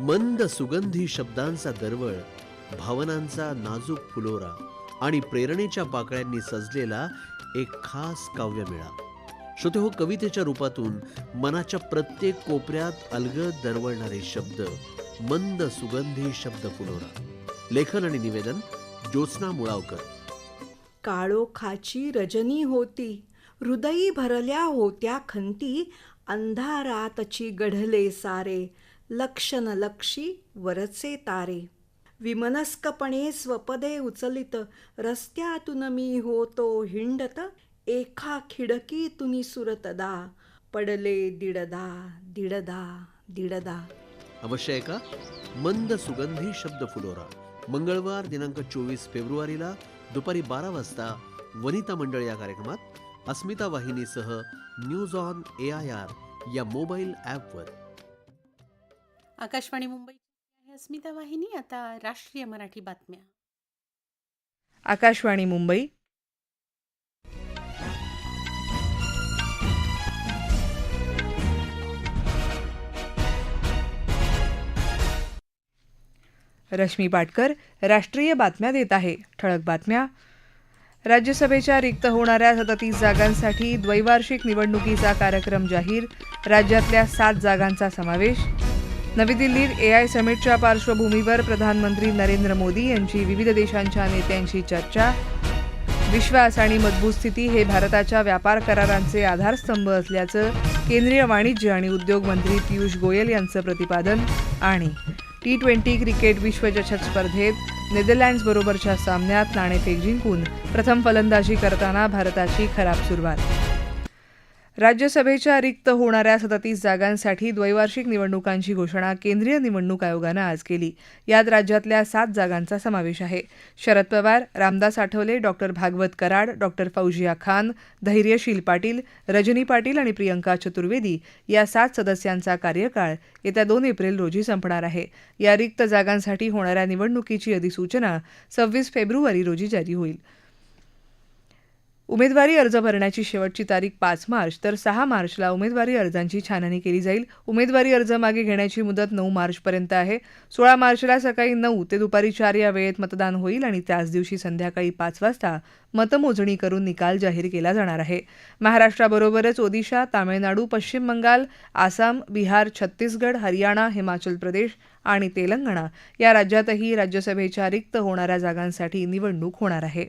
मंद सुगंधी शब्दांचा दरवळ भावनांचा नाजूक फुलोरा आणि प्रेरणेच्या पाकळ्यांनी सजलेला एक खास काव्यमेळा. श्रोते हो कवितेच्या रूपातून मनाच्या प्रत्येक कोपऱ्यात अलगद दरवळणारे शब्द मंद सुगंधी शब्द फुलोरा. लेखन आणि निवेदन ज्योत्स्ना मुळावकर. काळोखाची रजनी होती हृदयी भरल्या होत्या खंती अंधारातची गढले सारे. लक्ष न लक्षी वरचे तारे. विमनस्कपणे स्वपदे उचलित रस्त्यातून मी होतो हिंडत एका खिडकीतून सुरतदा. पडले दिडदा दिडदा दिडदा. अवश्य का मंद सुगंधी शब्द फुलोरा. मंगळवार दिनांक चोवीस फेब्रुवारीला दुपारी बारा वाजता वनिता मंडळ या कार्यक्रमात Asmita वाहिनीसह news on A I R या मोबाईल ॲपवर आकाशवाणी मुंबई आहे अस्मिता वाहिनी. आता राष्ट्रीय मराठी बातम्या. आकाशवाणी मुंबई. रश्मी पाटकर राष्ट्रीय बातम्या देत आहे. ठळक बातम्या. राज्यसभेच्या रिक्त होणाऱ्या सदतीस जागांसाठी द्वैवार्षिक निवडणुकीचा कार्यक्रम जाहीर. राज्यातल्या सात जागांचा समावेश. नवी दिल्लीत ए आय समिटच्या पार्श्वभूमीवर प्रधानमंत्री नरेंद्र मोदी यांची विविध देशांच्या नेत्यांशी चर्चा. विश्वास आणि मजबूत स्थिती हे भारताच्या व्यापार करारांचे आधारस्तंभ असल्याचं केंद्रीय वाणिज्य आणि उद्योग मंत्री पियुष गोयल यांचं प्रतिपादन आणि टी ट्वेंटी क्रिकेट विश्वचषक स्पर्धेत नेदरलँड्सबरोबरच्या सामन्यात नाणेफेक जिंकून प्रथम फलंदाजी करताना भारताची खराब सुरुवात. राज्यसभेच्या रिक्त होणाऱ्या सदतीस जागांसाठी द्वैवार्षिक निवडणुकांची घोषणा केंद्रीय निवडणूक आयोगानं आज केली. यात राज्यातल्या सात जागांचा समावेश आहे. शरद पवार रामदास आठवले डॉक्टर भागवत कराड डॉक्टर फौजिया खान धैर्यशील पाटील रजनी पाटील आणि प्रियंका चतुर्वेदी या सात सदस्यांचा कार्यकाळ येत्या दोन एप्रिल रोजी संपणार आहे. या रिक्त जागांसाठी होणाऱ्या निवडणुकीची अधिसूचना सव्वीस फेब्रुवारी रोजी जारी होईल. उमेदवारी अर्ज भरण्याची शेवटची तारीख पाच मार्च तर सहा मार्चला उमेदवारी अर्जांची छाननी केली जाईल. उमेदवारी अर्ज मागे घेण्याची मुदत नऊ मार्चपर्यंत आहे. सोळा मार्चला सकाळी नऊ ते दुपारी चार या वेळेत मतदान होईल आणि त्याच दिवशी संध्याकाळी पाच वाजता मतमोजणी करून निकाल जाहीर केला जाणार आहे. महाराष्ट्राबरोबरच ओदिशा तामिळनाडू पश्चिम बंगाल आसाम बिहार छत्तीसगड हरियाणा हिमाचल प्रदेश आणि तेलंगणा या राज्यातही राज्यसभेच्या रिक्त होणाऱ्या जागांसाठी निवडणूक होणार आहे.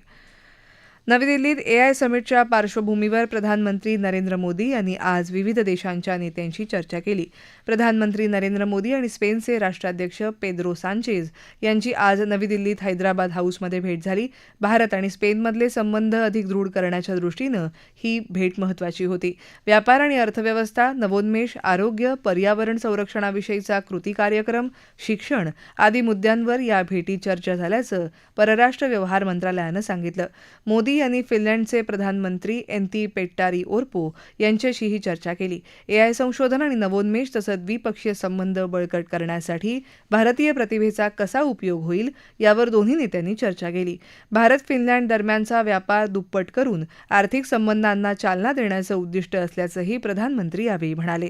नवी दिल्लीत ए आय समिटच्या पार्श्वभूमीवर प्रधानमंत्री नरेंद्र मोदी यांनी आज विविध देशांच्या नेत्यांशी चर्चा केली. प्रधानमंत्री नरेंद्र मोदी आणि स्पेनचे राष्ट्राध्यक्ष पेद्रो सांचेज यांची आज नवी दिल्लीत हैदराबाद हाऊसमध्ये भेट झाली. भारत आणि स्पेनमधले संबंध अधिक दृढ करण्याच्या दृष्टीनं ही भेट महत्त्वाची होती. व्यापार आणि अर्थव्यवस्था नवोन्मेष आरोग्य पर्यावरण संरक्षणाविषयीचा कृती कार्यक्रम शिक्षण आदी मुद्द्यांवर या भेटीत चर्चा झाल्याचं परराष्ट्र व्यवहार मंत्रालयानं सांगितलं. मोदी यांनी फिनलँडचे प्रधानमंत्री एन्ती पेट्टारी ओर्पो यांच्याशीही चर्चा केली. एआय संशोधन आणि नवोन्मेष तसंच द्विपक्षीय संबंध बळकट करण्यासाठी भारतीय प्रतिभेचा कसा उपयोग होईल यावर दोन्ही नेत्यांनी चर्चा केली. भारत फिनलँड दरम्यानचा व्यापार दुप्पट करून आर्थिक संबंधांना चालना देण्याचं उद्दिष्ट असल्याचंही प्रधानमंत्री यावेळी म्हणाले.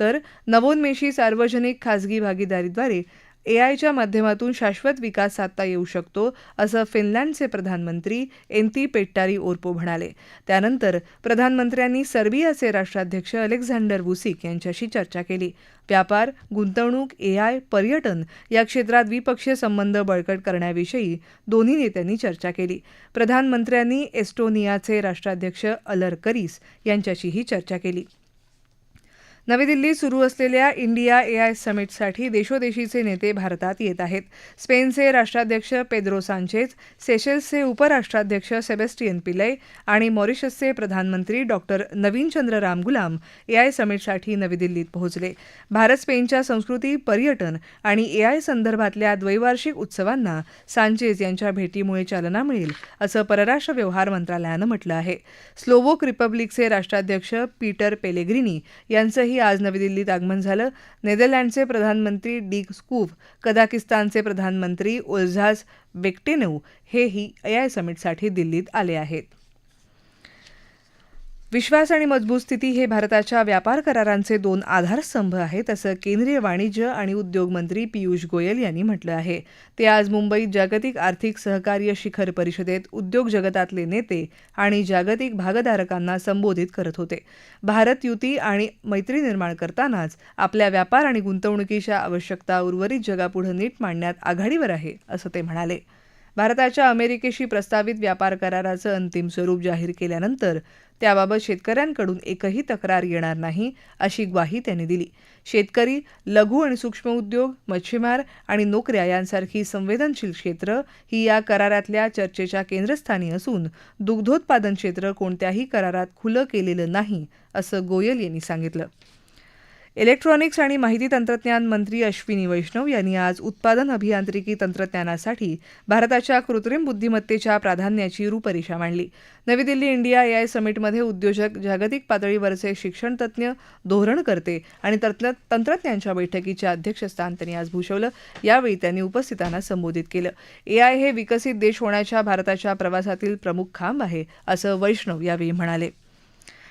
तर नवोन्मेषी सार्वजनिक खासगी भागीदारीद्वारे एआयच्या माध्यमातून शाश्वत विकास साधता येऊ शकतो असं फिनलँडचे प्रधानमंत्री एन्ती पेट्टारी ओर्पो म्हणाले. त्यानंतर प्रधानमंत्र्यांनी सर्बियाचे राष्ट्राध्यक्ष अलेक्झांडर वुसिक यांच्याशी चर्चा केली. व्यापार गुंतवणूक एआय पर्यटन या क्षेत्रात द्विपक्षीय संबंध बळकट करण्याविषयी दोन्ही नेत्यांनी चर्चा केली. प्रधानमंत्र्यांनी एस्टोनियाचे राष्ट्राध्यक्ष अलर करीस यांच्याशीही चर्चा केली. नवी दिल्लीत सुरू असलेल्या इंडिया एआय समिटसाठी देशोदेशीचे नेते भारतात येत आहेत. स्पेनचे राष्ट्राध्यक्ष पेद्रो सांचेज सेशेल्सचे उपराष्ट्राध्यक्ष सेबेस्टियन पिलय आणि मॉरिशसचे प्रधानमंत्री डॉक्टर नवीनचंद्र रामगुलाम एआय समिटसाठी नवी दिल्लीत पोहोचले. भारत स्पेनच्या संस्कृती पर्यटन आणि एआय संदर्भातल्या द्वैवार्षिक उत्सवांना सांचेज यांच्या भेटीमुळे चालना मिळेल असं परराष्ट्र व्यवहार मंत्रालयानं म्हटलं आहे. स्लोवोक रिपब्लिकचे राष्ट्राध्यक्ष पीटर पेलेग्रिनी यांचंही आज नवी दिल्लीत आगमन झालं. नेदरलँडचे प्रधानमंत्री डी स्कूफ कझाकिस्तानचे प्रधानमंत्री ओल्झास बेक्टेनऊ हेही एआय समिटसाठी दिल्लीत आले आहेत. विश्वास आणि मजबूत स्थिती हे भारताच्या व्यापार करारांचे दोन आधारस्तंभ आहेत असं केंद्रीय वाणिज्य आणि उद्योग मंत्री पियुष गोयल यांनी म्हटलं आहे. ते आज मुंबईत जागतिक आर्थिक सहकार्य शिखर परिषदेत उद्योग जगतातले नेते आणि जागतिक भागधारकांना संबोधित करत होते. भारत युती आणि मैत्री निर्माण करतानाच आपल्या व्यापार आणि गुंतवणुकीच्या आवश्यकता उर्वरित जगापुढे नीट मांडण्यात आघाडीवर आहे असं ते म्हणाले. भारताच्या अमेरिकेशी प्रस्तावित व्यापार कराराचं अंतिम स्वरूप जाहीर केल्यानंतर त्याबाबत शेतकऱ्यांकडून एकही तक्रार येणार नाही अशी ग्वाही त्यांनी दिली. शेतकरी लघु आणि सूक्ष्म उद्योग मच्छीमार आणि नोकऱ्या यांसारखी संवेदनशील क्षेत्र ही या करारातल्या चर्चेच्या केंद्रस्थानी असून दुग्धोत्पादन क्षेत्र कोणत्याही करारात खुलं केलेलं नाही असं गोयल यांनी सांगितलं. इलेक्ट्रॉनिक्स आणि माहिती तंत्रज्ञान मंत्री अश्विनी वैष्णव यांनी आज उत्पादन अभियांत्रिकी तंत्रज्ञानासाठी भारताच्या कृत्रिम बुद्धिमत्तेच्या प्राधान्याची रूपरेषा मांडली. नवी दिल्ली इंडिया एआय समिटमध्ये उद्योजक जागतिक पातळीवरचे शिक्षणतज्ज्ञ धोरणकर्ते आणि तंत्रज्ञांच्या बैठकीच्या अध्यक्षस्थान त्यांनी आज भूषवलं. यावेळी त्यांनी उपस्थितांना संबोधित केलं. एआय हे विकसित देश होण्याच्या भारताच्या प्रवासातील प्रमुख खांब आहे असं वैष्णव यावेळी म्हणाले.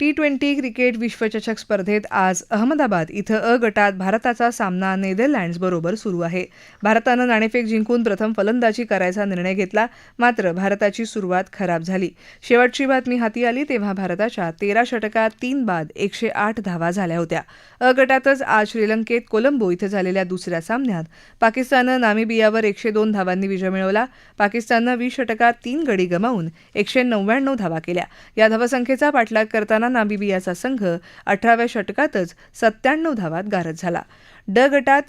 टी ट्वेंटी क्रिकेट विश्वचषक स्पर्धेत आज अहमदाबाद इथं अ गटात भारताचा सामना नेदरलँड्सबरोबर सुरू आहे. भारतानं नाणेफेक जिंकून प्रथम फलंदाजी करायचा निर्णय घेतला मात्र भारताची सुरुवात खराब झाली. शेवटची बातमी हाती आली तेव्हा भारताच्या तेरा षटकात तीन बाद एकशे आठ धावा झाल्या होत्या. अ गटातच आज श्रीलंकेत कोलंबो इथं झालेल्या दुसऱ्या सामन्यात पाकिस्ताननं नामिबियावर एकशे दोन धावांनी विजय मिळवला. पाकिस्ताननं वीस षटकात तीन गडी गमावून एकशे नव्याण्णव धावा केल्या. या धावसंख्येचा पाठलाग करताना नामिबियाचा संघ अठराव्या षटकातच सत्त्याण्णव धावात गारद झाला. ड गटात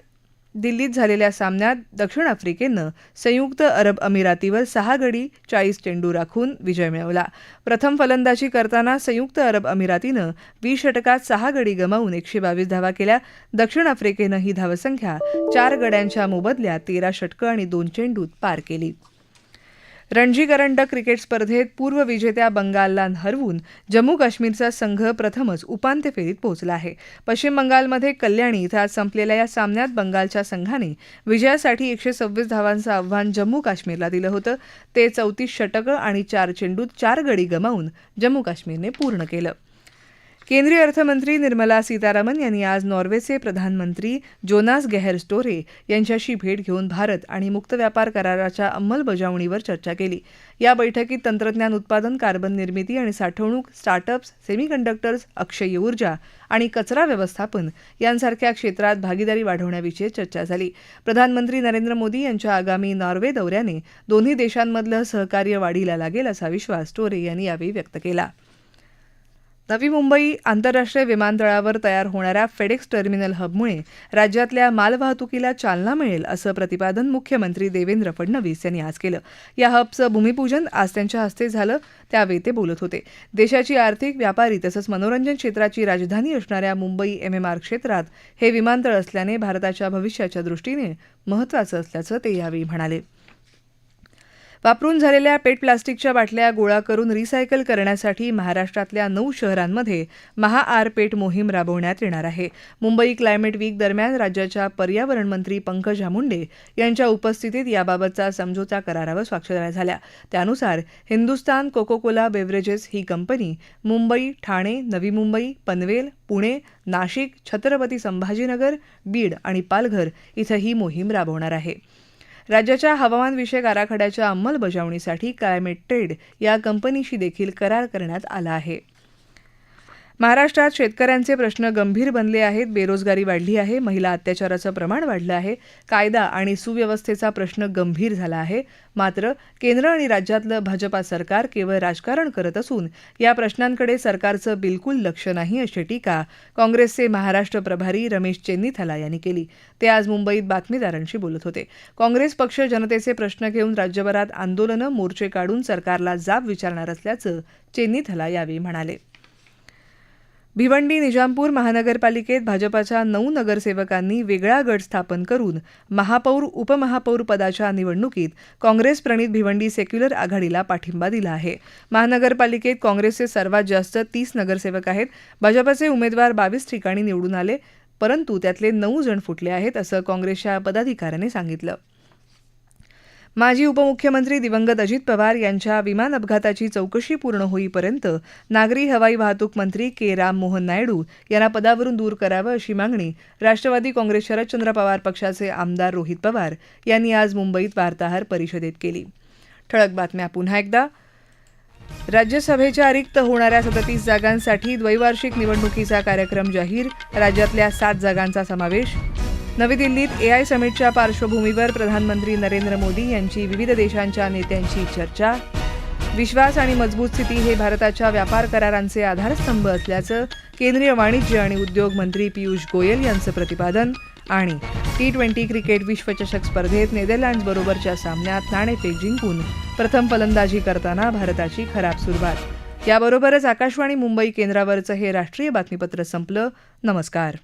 दिल्लीत झालेल्या सामन्यात दक्षिण आफ्रिकेनं संयुक्त अरब अमिरातीवर सहा गडी चाळीस चेंडू राखून विजय मिळवला. प्रथम फलंदाजी करताना संयुक्त अरब अमिरातीनं वीस षटकात सहा गडी गमावून एकशे बावीस धावा केल्या. दक्षिण आफ्रिकेनं ही धावसंख्या चार गड्यांच्या मोबदल्यात तेरा षटकं आणि दोन चेंडूत पार केली. रणजी करंडक क्रिकेट स्पर्धेत पूर्व विजेत्या बंगालला हरवून जम्मू काश्मीरचा संघ प्रथमच उपांत्य फेरीत पोहोचला आहे. पश्चिम बंगालमध्ये कल्याणी इथं आज संपलेल्या या सामन्यात बंगालच्या संघाने विजयासाठी एकशे सव्वीस धावांचं आव्हान जम्मू काश्मीरला दिलं होतं. ते चौतीस षटकं आणि चार चेंडूत चार गडी गमावून जम्मू काश्मीरने पूर्ण केलं. केंद्रीय अर्थमंत्री निर्मला सीतारामन यांनी आज नॉर्वेचे प्रधानमंत्री जोनास गेहर स्टोरे यांच्याशी भेट घेऊन भारत आणि मुक्त व्यापार कराराच्या अंमलबजावणीवर चर्चा केली. या बैठकीत तंत्रज्ञान उत्पादन कार्बन निर्मिती आणि साठवणूक स्टार्टअप्स सेमीकंडक्टर्स अक्षय ऊर्जा आणि कचरा व्यवस्थापन यांसारख्या क्षेत्रात भागीदारी वाढवण्याविषयी चर्चा झाली. प्रधानमंत्री नरेंद्र मोदी यांच्या आगामी नॉर्वे दौऱ्याने दोन्ही देशांमधलं सहकार्य वाढीला लागेल असा विश्वास स्टोरे यांनी यावेळी व्यक्त केला. नवी मुंबई आंतरराष्ट्रीय विमानतळावर तयार होणाऱ्या फेडेक्स टर्मिनल हबमुळे राज्यातल्या मालवाहतुकीला चालना मिळेल असं प्रतिपादन मुख्यमंत्री देवेंद्र फडणवीस यांनी आज केलं. या हबचं भूमिपूजन आज त्यांच्या हस्ते झालं त्यावेळी ते बोलत होते. देशाची आर्थिक व्यापारी तसंच मनोरंजन क्षेत्राची राजधानी असणाऱ्या मुंबई एमएमआर क्षेत्रात हे विमानतळ असल्याने भारताच्या भविष्याच्या दृष्टीने महत्त्वाचं असल्याचं ते यावेळी म्हणाले. वापरून झालेल्या पेट प्लास्टिकच्या बाटल्या गोळा करून रिसायकल करण्यासाठी महाराष्ट्रातल्या नऊ शहरांमध्ये महाआर पेट मोहीम राबवण्यात येणार आहे. मुंबई क्लायमेट वीक दरम्यान राज्याच्या पर्यावरण मंत्री पंकजा मुंडे यांच्या उपस्थितीत याबाबतचा समझोता करारावर स्वाक्षऱ्या झाल्या. त्यानुसार हिंदुस्तान कोको कोला बेव्हरेजेस ही कंपनी मुंबई ठाणे नवी मुंबई पनवेल पुणे नाशिक छत्रपती संभाजीनगर बीड आणि पालघर इथं ही मोहीम राबवणार आहे. राज्याच्या हवामानविषयक आराखड्याच्या अंमलबजावणीसाठी क्लायमेट ट्रेड या कंपनीशी देखील करार करण्यात आला आहे. महाराष्ट्रात शेतकऱ्यांचे प्रश्न गंभीर बनले आहेत. बेरोजगारी वाढली आहे. महिला अत्याचाराचं प्रमाण वाढलं आहे. कायदा आणि सुव्यवस्थेचा प्रश्न गंभीर झाला आहे. मात्र केंद्र आणि राज्यातलं भाजपा सरकार केवळ राजकारण करत असून या प्रश्नांकडे सरकारचं बिलकुल लक्ष नाही अशी टीका काँग्रेसचे महाराष्ट्र प्रभारी रमेश चेन्नीथला यांनी केली. ते आज मुंबईत बातमीदारांशी बोलत होते. काँग्रेस पक्ष जनतेचे प्रश्न घेऊन राज्यभरात आंदोलनं मोर्चे काढून सरकारला जाब विचारणार असल्याचं चेन्नीथला यावेळी म्हणाले. भिवंडी निजामपूर महानगरपालिकेत भाजपाच्या नऊ नगरसेवकांनी वेगळा गट स्थापन करून महापौर उपमहापौर पदाच्या निवडणुकीत काँग्रेस प्रणित भिवंडी सेक्युलर आघाडीला पाठिंबा दिला आहे. महानगरपालिकेत काँग्रेसचे सर्वात जास्त तीस नगरसेवक आहेत. भाजपचे उमेदवार बावीस ठिकाणी निवडून आले परंतु त्यातले नऊ जण फुटले आहेत असं काँग्रेसच्या पदाधिकाऱ्याने सांगितलं. माजी उपमुख्यमंत्री दिवंगत अजित पवार यांच्या विमान अपघाताची चौकशी पूर्ण होईपर्यंत नागरी हवाई वाहतूक मंत्री के. राम मोहन नायडू यांना पदावरून दूर करावं अशी मागणी राष्ट्रवादी काँग्रेस शरदचंद्र पवार पक्षाचे आमदार रोहित पवार यांनी आज मुंबईत वार्ताहर परिषदेत केली. ठळक बातम्या पुन्हा एकदा. राज्यसभेच्या रिक्त होणाऱ्या सदतीस जागांसाठी द्वैवार्षिक निवडणुकीचा कार्यक्रम जाहीर राज्यातल्या सात जागांचा समावेश नवी दिल्लीत एआय समिटच्या पार्श्वभूमीवर प्रधानमंत्री नरेंद्र मोदी यांची विविध देशांच्या नेत्यांशी चर्चा. विश्वास आणि मजबूत स्थिती हे भारताच्या व्यापार करारांचे आधारस्तंभ असल्याचं केंद्रीय वाणिज्य आणि उद्योग मंत्री पियुष गोयल यांचं प्रतिपादन आणि टी ट्वेंटी क्रिकेट विश्वचषक स्पर्धेत नेदरलँड्सबरोबरच्या सामन्यात नाणेफेक जिंकून प्रथम फलंदाजी करताना भारताची खराब सुरुवात. याबरोबरच आकाशवाणी मुंबई केंद्रावरचं हे राष्ट्रीय बातमीपत्र संपलं. नमस्कार.